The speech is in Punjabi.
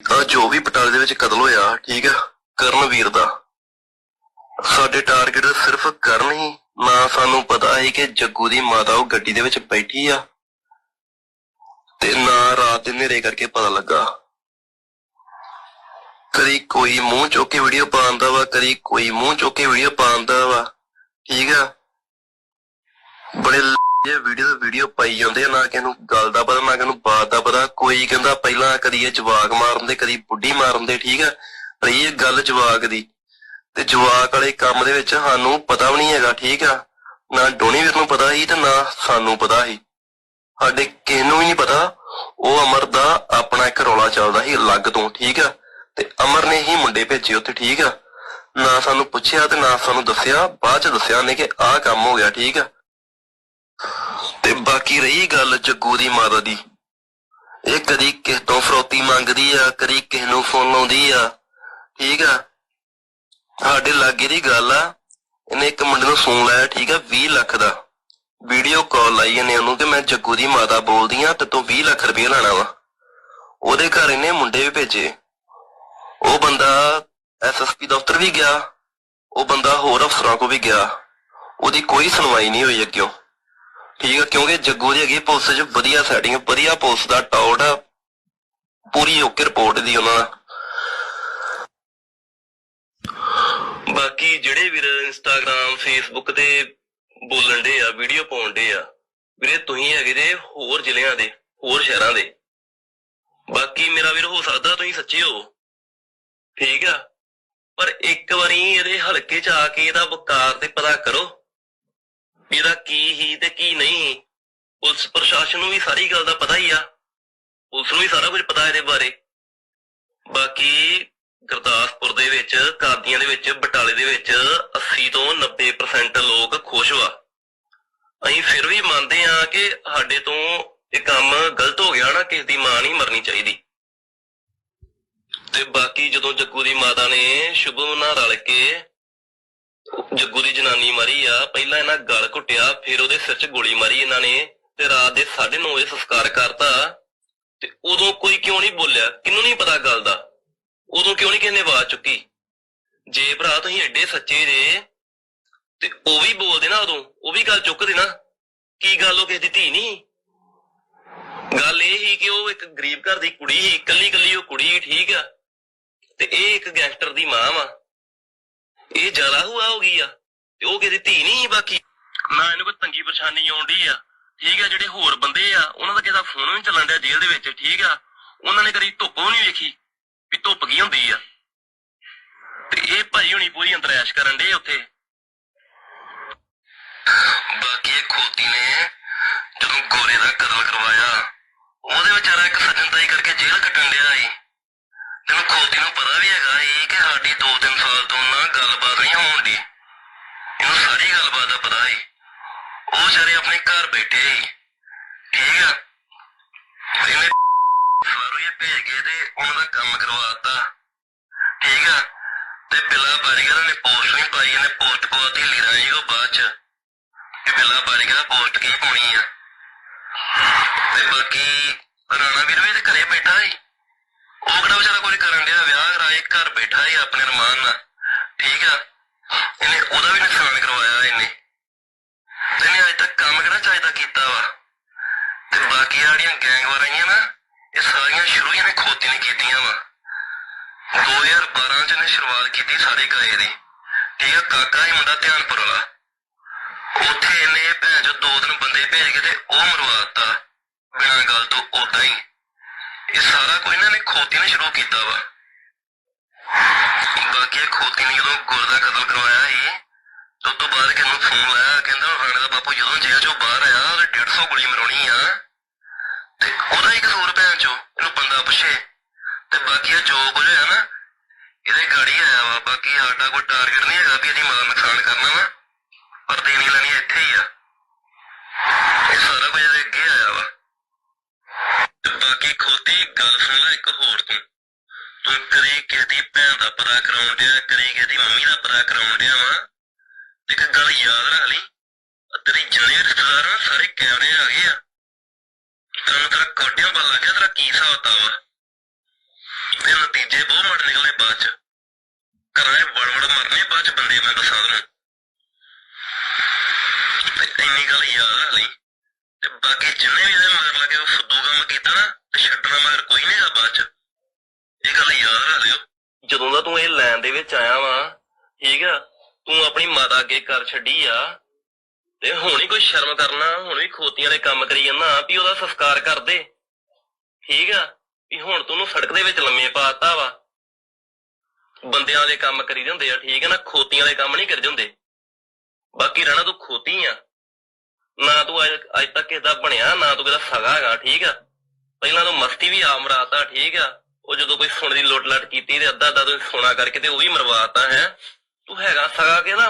ਜੋ ਵੀ ਬਟਾਲੇ ਦੇ ਵਿੱਚ ਕਤਲ ਹੋਇਆ, ਠੀਕ ਆ, ਕਰਨਵੀਰ ਦਾ। ਸਾਡੇ ਟਾਰਗੇਟ ਸਿਰਫ ਕਰਨ ਹੀ ਨਾ ਸਾਨੂੰ ਪਤਾ ਸੀ ਕਿ ਜੱਗੂ ਦੀ ਮਾਤਾ ਉਹ ਗੱਡੀ ਦੇ ਵਿੱਚ ਬੈਠੀ ਆ ਤੇ ਨਾ ਰਾਤ ਦੇ ਹਨੇਰੇ ਕਰਕੇ ਪਤਾ ਲੱਗਾ। ਕਦੀ ਕੋਈ ਮੂੰਹ ਚੁੱਕ ਕੇ ਵੀਡੀਓ ਪਾਉਂਦਾ ਵਾ, ਕਦੀ ਕੋਈ ਮੂੰਹ ਚੁੱਕ ਕੇ ਵੀਡੀਓ ਪਾਉਂਦਾ ਵਾ, ਠੀਕ ਆ? ਬੜੇ ਇਹ ਵੀਡੀਓ ਵੀਡੀਓ ਪਾਈ ਜਾਂਦੇ ਆ, ਨਾ ਕਿ ਇਹਨੂੰ ਗੱਲ ਦਾ ਪਤਾ, ਨਾ ਕਿ ਇਹਨੂੰ ਬਾਤ ਦਾ ਪਤਾ, ਕੋਈ ਕਹਿੰਦਾ ਪਹਿਲਾਂ ਕਦੀ ਇਹ ਜਵਾਕ ਮਾਰਨ ਦੇ ਕਦੀ ਬੁੱਢੀ ਮਾਰਨ ਦੇ ਠੀਕ ਆ? ਪਰ ਇਹ ਗੱਲ ਜਵਾਕ ਦੀ। ਤੇ ਜਵਾਕ ਵਾਲੇ ਕੰਮ ਦੇ ਵਿੱਚ ਸਾਨੂੰ ਪਤਾ ਵੀ ਨਹੀਂ ਹੈਗਾ, ਠੀਕ ਆ? ਨਾ ਡੋਣੀ ਵੀਰ ਨੂੰ ਪਤਾ ਸੀ ਤੇ ਨਾ ਸਾਨੂੰ ਪਤਾ ਸੀ। ਸਾਡੇ ਕਿਸੇ ਨੂੰ ਵੀ ਨਹੀਂ ਪਤਾ, ਉਹ ਅਮਰ ਦਾ ਆਪਣਾ ਇੱਕ ਰੌਲਾ ਚੱਲਦਾ ਸੀ ਅਲੱਗ ਤੋਂ, ਠੀਕ ਆ? ਤੇ ਅਮਰ ਨੇ ਹੀ ਮੁੰਡੇ ਭੇਜੇ ਉੱਥੇ, ਠੀਕ ਆ? ਨਾ ਸਾਨੂੰ ਪੁੱਛਿਆ ਤੇ ਨਾ ਸਾਨੂੰ ਦੱਸਿਆ, ਬਾਅਦ ਚ ਦੱਸਿਆ ਨੇ ਕਿ ਆਹ ਕੰਮ ਹੋ ਗਿਆ, ਠੀਕ ਆ? ਤੇ ਬਾਕੀ ਰਹੀ ਗੱਲ ਜੱਗੂ ਦੀ ਮਾਤਾ ਦੀ। ਇਹ ਕਦੀ ਕਿਸ ਤੋਂ ਫਰੋਤੀ ਮੰਗਦੀ ਆ, ਕਦੀ ਕਿਸ ਨੂੰ ਫੋਨ ਲਾਉਂਦੀ ਆ। ਠੀਕ ਆ? ਸਾਡੇ ਲਾਗੇ ਦੀ ਗੱਲ ਆ, ਇਹਨੇ ਇੱਕ ਮੁੰਡੇ ਨੂੰ ਫੋਨ ਲਾਇਆ, ਠੀਕ ਆ 20 ਲੱਖ ਦਾ। ਵੀਡੀਓ ਕਾਲ ਲਾਈ ਇਹਨੇ ਉਹਨੂੰ ਕਿ ਮੈਂ ਜੱਗੂ ਦੀ ਮਾਤਾ ਬੋਲਦੀ ਆ ਤੇ ਤੂੰ 20 ਲੱਖ ਰੁਪਏ ਲੈਣਾ ਵਾ। ਉਹਦੇ ਘਰ ਇਹਨੇ ਮੁੰਡੇ ਵੀ ਭੇਜੇ। ਉਹ ਬੰਦਾ ਐਸਐਸਪੀ ਦਫ਼ਤਰ ਵੀ ਗਿਆ, ਉਹ ਬੰਦਾ ਹੋਰ ਅਫਸਰਾਂ ਕੋ ਵੀ ਗਿਆ। ਉਹਦੀ ਕੋਈ ਸੁਣਵਾਈ ਨਹੀਂ ਹੋਈ ਅੱਗਿਓਂ। ਠੀਕ ਆ, ਕਿਉਂਕਿ ਜੱਗੂ ਦੀ ਹੈਗੀ ਪੁਲਿਸ 'ਚ ਵਧੀਆ ਸੈਟਿੰਗ ਵਧੀਆ ਪੁਲਿਸ ਦਾ ਟੌਟ ਆ। ਪੂਰੀ ਓਕੇ ਰਿਪੋਰਟ ਦੀ ਉਹਨਾਂ ਦਾ। ਬਾਕੀ ਜਿਹੜੇ ਵੀਰ ਇੰਸਟਾਗ੍ਰam ਫੇਸਬੁੱਕ ਤੇ ਬੋਲਣ ਦੇ ਆ ਵੀਡੀਓ ਪਾਉਣ ਦੇ ਆ, ਵੀਰੇ ਤੁਸੀਂ ਹੈਗੇ ਜੇ ਹੋਰ ਜ਼ਿਲ੍ਹਿਆਂ ਦੇ, ਹੋਰ ਸ਼ਹਿਰਾਂ ਦੇ। ਬਾਕੀ ਮੇਰਾ ਵੀਰ ਹੋ ਸਕਦਾ ਤੁਸੀਂ ਸੱਚੇ ਹੋ। ਠੀਕ ਆ। ਪਰ ਇੱਕ ਵਾਰੀ ਇਹਦੇ ਹਲਕੇ 'ਚ ਆ ਕੇ ਇਹਦਾ ਵਕਾਰ ਤੇ ਪਤਾ ਕਰੋ। ਇਹਦਾ ਕੀ ਹੀ ਤੇ ਕੀ ਨਹੀਂ, ਪੁਲਿਸ ਪ੍ਰਸ਼ਾਸਨ ਨੂੰ ਵੀ ਸਾਰੀ ਗੱਲ ਦਾ ਪਤਾ ਹੀ ਆ। ਪੁਲਿਸ ਨੂੰ ਵੀ ਸਾਰਾ ਕੁਝ ਪਤਾ ਇਹਦੇ ਬਾਰੇ। ਬਾਕੀ ਗੁਰਦਾਸਪੁਰ ਦੇ ਵਿੱਚ, ਕਾਦੀਆਂ ਦੇ ਵਿੱਚ, ਬਟਾਲੇ ਦੇ ਵਿੱਚ 80 ਤੋਂ 90% ਲੋਕ ਖੁਸ਼ ਵਾ। ਅਸੀਂ ਫਿਰ ਵੀ ਮੰਨਦੇ ਆ ਕਿ ਸਾਡੇ ਤੋਂ ਇਹ ਕੰਮ ਗਲਤ ਹੋ ਗਿਆ ਨਾ, ਕਿਸੇ ਦੀ ਮਾਂ ਨਹੀਂ ਮਰਨੀ ਚਾਹੀਦੀ। ਤੇ ਬਾਕੀ ਜਦੋਂ ਜੱਗੂ ਦੀ ਮਾਤਾ ਨੇ ਸ਼ੁਭਮ ਨਾਲ ਰਲ ਕੇ ਜੱਗੂ ਦੀ ਜਨਾਨੀ ਮਾਰੀ ਆ, ਪਹਿਲਾਂ ਇਹਨਾਂ ਗਲ ਘੁੱਟਿਆ, ਫਿਰ ਉਹਦੇ ਸਿਰ 'ਚ ਗੋਲੀ ਮਾਰੀ ਇਹਨਾਂ ਨੇ ਤੇ ਰਾਤ ਦੇ 9:30 ਵਜੇ ਸੰਸਕਾਰ ਕਰਤਾ। ਤੇ ਉਦੋਂ ਕੋਈ ਕਿਉਂ ਨਹੀਂ ਬੋਲਿਆ? ਕਿਹਨੂੰ ਨਹੀਂ ਪਤਾ ਗੱਲ ਦਾ? ਉਦੋਂ ਕਿਉਂ ਨਹੀਂ ਕਿਸੇ ਆਵਾਜ਼ ਚੁੱਕੀ? ਜੇ ਭਰਾ ਤੁਸੀਂ ਐਡੇ ਸੱਚੇ ਜੇ, ਤੇ ਉਹ ਵੀ ਬੋਲਦੇ ਨਾ ਉਦੋਂ, ਉਹ ਵੀ ਗੱਲ ਚੁੱਕਦੇ ਨਾ। ਕੀ ਗੱਲ ਉਹ ਕਿਸੇ ਦੀ ਧੀ ਨਹੀਂ? ਗੱਲ ਇਹ ਹੀ ਕਿ ਉਹ ਇੱਕ ਗਰੀਬ ਘਰ ਦੀ ਕੁੜੀ ਸੀ ਇਕੱਲੀ ਇਕੱਲੀ ਉਹ ਕੁੜੀ ਠੀਕ ਆ। ਤੇ ਇਹ ਇੱਕ ਗੈਂਗਸਟਰ ਦੀ ਮਾਂ ਵਾ। ਇਹ ਜ਼ਿਆਦਾ ਹੁਆ ਹੋ ਗਈ ਆ ਤੇ ਉਹ ਕਿਸੇ ਦੀ ਧੀ ਨਹੀਂ ਬਾਕੀ। ਨਾ ਇਹਨੂੰ ਕੋਈ ਤੰਗੀ ਪਰੇਸ਼ਾਨੀ ਆਉਂਦੀ ਆ। ਠੀਕ ਆ ਜਿਹੜੇ ਹੋਰ ਬੰਦੇ ਆ ਉਹਨਾਂ ਦਾ ਕਿਸੇ ਫੋਨ ਵੀ ਚੱਲਣ ਡਿਆ ਜੇਲ੍ਹ ਦੇ ਵਿੱਚ ਠੀਕ ਆ? ਉਹਨਾਂ ਨੇ ਕਦੀ ਧੁੱਪ ਵੀ ਨਹੀਂ ਵੇਖੀ ਵੀ ਧੁੱਪ ਕੀ ਹੁੰਦੀ ਆ। ਤੇ ਇਹ ਭਾਈ ਹੁਣੀ ਪੂਰੀ ਅੰਤਰੈਸ਼ ਕਰਨ ਦੇ ਉੱਥੇ। ਬਾਕੀ ਇਹ ਖੋਤੀ ਨੇ ਜਦੋਂ ਗੋਰੇ ਦਾ ਕਤਲ ਕਰਵਾਇਆ ਉਹਦੇ ਵਿਚਾਰਾ ਇੱਕ ਸੱਜਣ ਤਾਈ ਕਰਕੇ ਜੇਲ੍ਹ ਕੱਟਣ ਡਿਆ ਸੀ। ਤੈਨੂੰ ਖੋਤੀ ਨੂੰ ਪਤਾ ਵੀ ਹੈਗਾ ਸੀ ਕਿ ਸਾਡੀ 2-3 ਸਾਲ ਤੋਂ ਨਾ ਗੱਲਬਾਤ ਨਹੀਂ ਹੋਣ ਦੀ ਇਹਨੂੰ ਸਾਰੀ ਗੱਲਬਾਤ ਦਾ ਪਤਾ ਸੀ ਉਹ ਵਿਚਾਰੇ ਆਪਣੇ ਘਰ ਬੈਠੇ ਸੀ। ਠੀਕ ਆ? ਇਹਨੇ ਸਾਰੂ ਇਹ ਭੇਜ ਕੇ ਤੇ ਉਹਨਾਂ ਦਾ ਕੰਮ ਕਰਵਾਤਾ। ਠੀਕ ਆ? ਤੇ ਬਿਲਾ ਬਾਰੀਗਰ ਨੇ ਪੋਸਟ ਨਹੀਂ ਪਾਈ ਇਹਨੇ ਪੋਸਟ ਪਵਾਤੀ ਲੀਰਾਂ ਜੀ ਕੋ ਬਾਅਦ ਚ। ਕਿ ਬਿਲਾ ਬਾਰੀਗਰ ਪੋਸਟ ਕੀ ਪਾਉਣੀ ਆ। ਤੇ ਬਾਕੀ ਰਾਣਾ ਵੀਰ ਵੀ ਤੇ ਘਰੇ ਬੈਠਾ ਸੀ। ਉਹ ਕਿਹੜਾ ਵਿਚਾਰਾ ਕੋਈ ਕਰਨ ਡਿਆ, ਵਿਆਹ ਕਰਾਏ, ਘਰ ਬੈਠਾ ਸੀ ਆਪਣੇ ਰਮਾਨ ਨਾਲ। ਠੀਕ ਆ? ਇਹਨੇ ਉਹਦਾ ਵੀ ਨੁਕਸਾਨ ਕਰਵਾਇਆ ਇਹਨੇ। ਇਹਨੇ ਅਜੇ ਤੱਕ ਕੰਮ ਕਿਹੜਾ ਚਾਹੀਦਾ ਕੀਤਾ ਵਾ? ਤੇ ਬਾਕੀ ਆਹ ਜਿਹੜੀਆਂ ਗੈਂਗ ਨਾ, ਇਹ ਸਾਰੀਆਂ ਸ਼ੁਰੂ ਹੀ ਇਹਨੇ ਖੋਤੀ ਨੇ ਕੀਤੀਆਂ ਵਾ। 2012 ਚ ਇਹਨੇ ਸ਼ੁਰੂਆਤ ਕੀਤੀ ਸਾਰੇ ਗਾਏ ਦੀ। ਠੀਕ ਆ, ਕਾਕਾ ਹੀ ਮੁੰਡਾ ਧਿਆਨਪੁਰ ਵਾਲਾ। ਉੱਥੇ ਇਹਨੇ ਭੈਣ ਚੋ ਦੋ ਦਿਨ ਬੰਦੇ ਭੇਜ ਕੇ ਤੇ ਉਹ ਮਰਵਾਤਾ ਬਿਨਾਂ ਗੱਲ ਤੋਂ ਉਦਾਂ ਹੀ। ਇਹ ਸਾਰਾ ਕੁਝ ਨਾ ਨੇ ਖੋਤੀ ਨੇ ਸ਼ੁਰੂ ਕੀਤਾ ਵਾ। ਬਾਕੀ ਇਹ ਖੋਤੀ ਨੇ ਜਦੋਂ ਗੁਰ ਦਾ ਕਤਲ ਕਰਵਾਇਆ ਸੀ ਉਸ ਤੋਂ ਬਾਅਦ ਕਿਹਨੂੰ ਫੋਨ ਲਾਇਆ, ਕਹਿੰਦਾ ਰਾਣੇ ਦਾ ਬਾਪੂ ਜਦੋਂ ਜੇਲ੍ਹ ਚੋਂ ਬਾਹਰ ਆਇਆ, ਉਹਦੇ 150 ਗੋਲੀ ਮਰਾਉਣੀ ਆ। ਤੇ ਉਹਦਾ ਹੀ ਕਸੂਰ ਭੈਣ ਚੋ, ਇਹਨੂੰ ਬੰਦਾ ਪੁੱਛੇ। ਤੇ ਬਾਕੀ ਇਹ ਜੋ ਕੁਝ ਹੋਇਆ ਨਾ, ਇਹਦੇ ਗਾੜੀ ਆਇਆ ਵਾ, ਬਾਕੀ ਸਾਡਾ ਕੋਈ ਟਾਰਗੇਟ ਨਹੀਂ ਹੈਗਾ ਵੀ ਇਹਦੀ ਮਾਂ ਨੁਕਸਾਨ ਕਰਨਾ ਵਾ, ਪਰ ਦੇਣੀ ਲੈਣੀ ਇੱਥੇ ਹੀ ਆ। ਇਹ ਸਾਰਾ ਕੁਝ ਇਹਦੇ ਅੱਗੇ ਆਇਆ ਵਾ। ਤੇ ਬਾਕੀ ਖੋਤੀ ਗੱਲ ਸੁਣ ਲੈ ਇੱਕ ਹੋਰ ਤੂੰ। ਤੂੰ ਕਦੇ ਕਿਸੇ ਦੀ ਭੈਣ ਦਾ ਪਤਾ ਕਰਾਉਣ ਡਿਆ ਕਦੇ ਕਿਸੇ ਦੀ ਮੰਮੀ ਦਾ ਪਤਾ ਕਰਾਉਣ ਡਿਆ ਵਾ? ਇੱਕ ਗੱਲ ਯਾਦ ਰੱਖ ਲਈ, ਤੇਰੀ ਜਿੰਨੇ ਰਿਸ਼ਤੇਦਾਰ ਆ, ਸਾਰੇ ਕੈਮਰੇ ਆ ਗਏ ਆ। ਤੈਨੂੰ ਤੇਰਾ ਕੋਟਿਆਂ ਪਾ ਲੱਗ ਤੇਰਾ ਕੀ ਹਿਸਾਬ ਵਾ ਤੇ ਨਤੀਜੇ ਬਹੁਤ ਮਾੜੇ ਨਿਕਲੇ ਬਾਅਦ ਚ। ਘਰਾਂ ਦੇ ਵੜ ਵੜ ਮਰਨੇ ਬਾਅਦ ਚ ਬੰਦੇ ਮੈਂ ਦੱਸਾਂ ਤੈਨੂੰ ਇੰਨੀ ਗੱਲ ਯਾਦ ਆ ਲਈ, ਤੇ ਬਾਕੀ ਜਿੰਨੇ ਵੀ ਇਹਦੇ ਮਗਰ ਲੱਗੇ ਉਹ ਫੁੱਦੂ ਕੰਮ ਕੀਤਾ ਨਾ, ਤੇ ਛੱਡਣਾ ਮਗਰ ਕੋਈ ਨਹੀਂਗਾ ਬਾਅਦ ਚ। ਗੱਲ ਯਾਦ ਰੱਖ ਲਿਓ। ਜਦੋਂ ਦਾ ਤੂੰ ਇਹ ਲੈਣ ਦੇ ਵਿੱਚ ਆਇਆ ਵਾ, ਠੀਕ ਆ, ਤੂੰ ਆਪਣੀ ਮਾਤਾ ਅੱਗੇ ਕਰ ਛੱਡੀ ਆ, ਤੇ ਹੁਣ ਹੀ ਕੋਈ ਸ਼ਰਮ ਕਰਨਾ, ਹੁਣ ਵੀ ਖੋਤੀਆਂ ਦੇ ਕੰਮ ਕਰੀ ਜਾਂਦਾ, ਵੀ ਉਹਦਾ ਸੰਸਕਾਰ ਕਰ ਦੇ। ਠੀਕ ਆ, ਵੀ ਹੁਣ ਤੂੰ ਉਹਨੂੰ ਸੜਕ ਦੇ ਵਿੱਚ ਲੰਮੇ ਪਾਤਾ ਵਾ। ਬੰਦਿਆਂ ਦੇ ਕੰਮ ਕਰੀ ਹੁੰਦੇ ਆ, ਠੀਕ ਆ ਨਾ, ਖੋਤੀਆਂ ਦੇ ਕੰਮ ਨਹੀਂ ਕਰਦੇ ਹੁੰਦੇ। ਬਾਕੀ ਰਹਿਣਾ ਤੂੰ ਖੋਤੀ ਆ। ਨਾ ਤੂੰ ਅੱਜ ਅੱਜ ਤੱਕ ਕਿਸੇ ਦਾ ਬਣਿਆ, ਨਾ ਤੂੰ ਕਿਹਦਾ ਸਗਾ ਹੈਗਾ, ਠੀਕ ਆ। ਪਹਿਲਾਂ ਤੂੰ ਮਸਤੀ ਵੀ ਆ, ਠੀਕ ਆ। ਉਹ ਜਦੋਂ ਕੋਈ ਸੁਣ ਦੀ ਲੁੱਟ ਲੱਟ ਕੀਤੀ ਤੇ ਅੱਧਾ ਅੱਧਾ ਤੂੰ ਸੋਨਾ ਕਰਕੇ ਤੇ ਉਹ ਵੀ ਮਰਵਾਤਾ, ਹੈ? ਤੂੰ ਹੈਗਾ ਸਗਾ ਕਿਹਦਾ